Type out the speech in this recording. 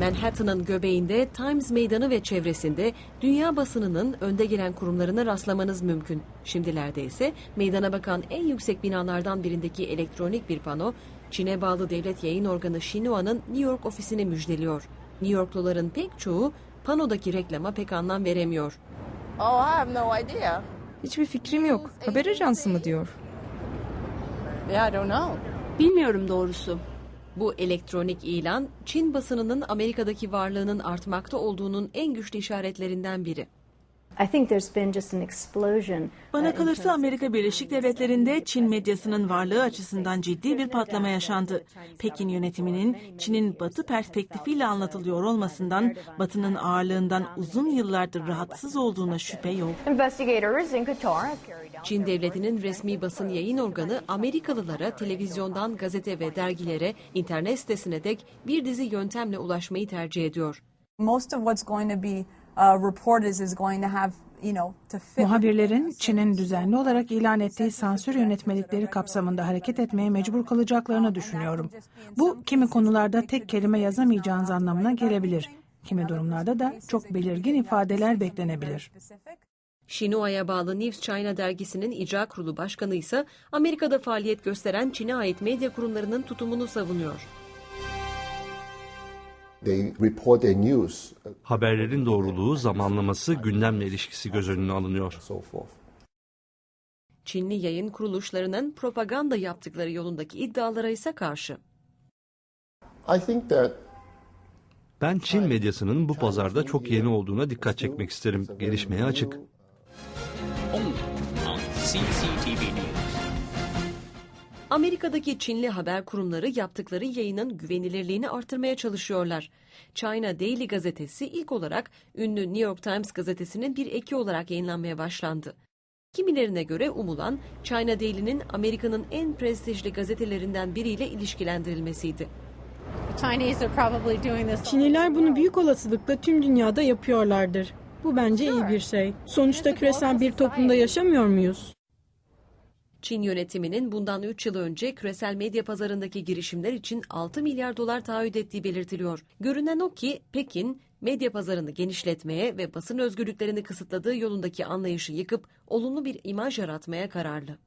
Manhattan'ın göbeğinde Times Meydanı ve çevresinde dünya basınının önde gelen kurumlarına rastlamanız mümkün. Şimdilerde ise meydana bakan en yüksek binalardan birindeki elektronik bir pano, Çin'e bağlı devlet yayın organı Xinhua'nın New York ofisini müjdeliyor. New Yorkluların pek çoğu panodaki reklama pek anlam veremiyor. Oh, I have no idea. Hiçbir fikrim yok. Haber ajansı mı diyor? Yeah, I don't know. Bilmiyorum doğrusu. Bu elektronik ilan, Çin basınının Amerika'daki varlığının artmakta olduğunun en güçlü işaretlerinden biri. Bana kalırsa Amerika Birleşik Devletleri'nde Çin medyasının varlığı açısından ciddi bir patlama yaşandı. Pekin yönetiminin Çin'in batı perspektifiyle anlatılıyor olmasından, batının ağırlığından uzun yıllardır rahatsız olduğuna şüphe yok. Çin devletinin resmi basın yayın organı Amerikalılara televizyondan gazete ve dergilere, internet sitesine dek bir dizi yöntemle ulaşmayı tercih ediyor. most of what's going to be uh, reported is going to have, you know, to fit. Muhabirlerin Çin'in düzenli olarak ilan ettiği sansür yönetmelikleri kapsamında hareket etmeye mecbur kalacaklarını düşünüyorum. Bu kimi konularda tek kelime yazamayacağınız anlamına gelebilir. Kimi durumlarda da çok belirgin ifadeler beklenebilir. Xinhua'ya bağlı News China dergisinin icra kurulu başkanı ise Amerika'da faaliyet gösteren Çin'e ait medya kurumlarının tutumunu savunuyor. Haberlerin doğruluğu, zamanlaması, gündemle ilişkisi göz önüne alınıyor. so forth. Çinli yayın kuruluşlarının propaganda yaptıkları yolundaki iddialara ise karşı. I think that Ben Çin medyasının bu pazarda çok yeni olduğuna dikkat çekmek isterim. Gelişmeye açık. on CCTV News. Amerika'daki Çinli haber kurumları yaptıkları yayının güvenilirliğini artırmaya çalışıyorlar. China Daily gazetesi ilk olarak ünlü New York Times gazetesinin bir eki olarak yayınlanmaya başlandı. Kimilerine göre umulan China Daily'nin Amerika'nın en prestijli gazetelerinden biriyle ilişkilendirilmesiydi. Çinliler bunu büyük olasılıkla tüm dünyada yapıyorlardır. Bu bence iyi bir şey. Sonuçta küresel bir toplumda yaşamıyor muyuz? Çin yönetiminin bundan 3 yıl önce küresel medya pazarındaki girişimler için 6 milyar dolar taahhüt ettiği belirtiliyor. Görünen o ki Pekin, medya pazarını genişletmeye ve basın özgürlüklerini kısıtladığı yolundaki anlayışı yıkıp olumlu bir imaj yaratmaya kararlı.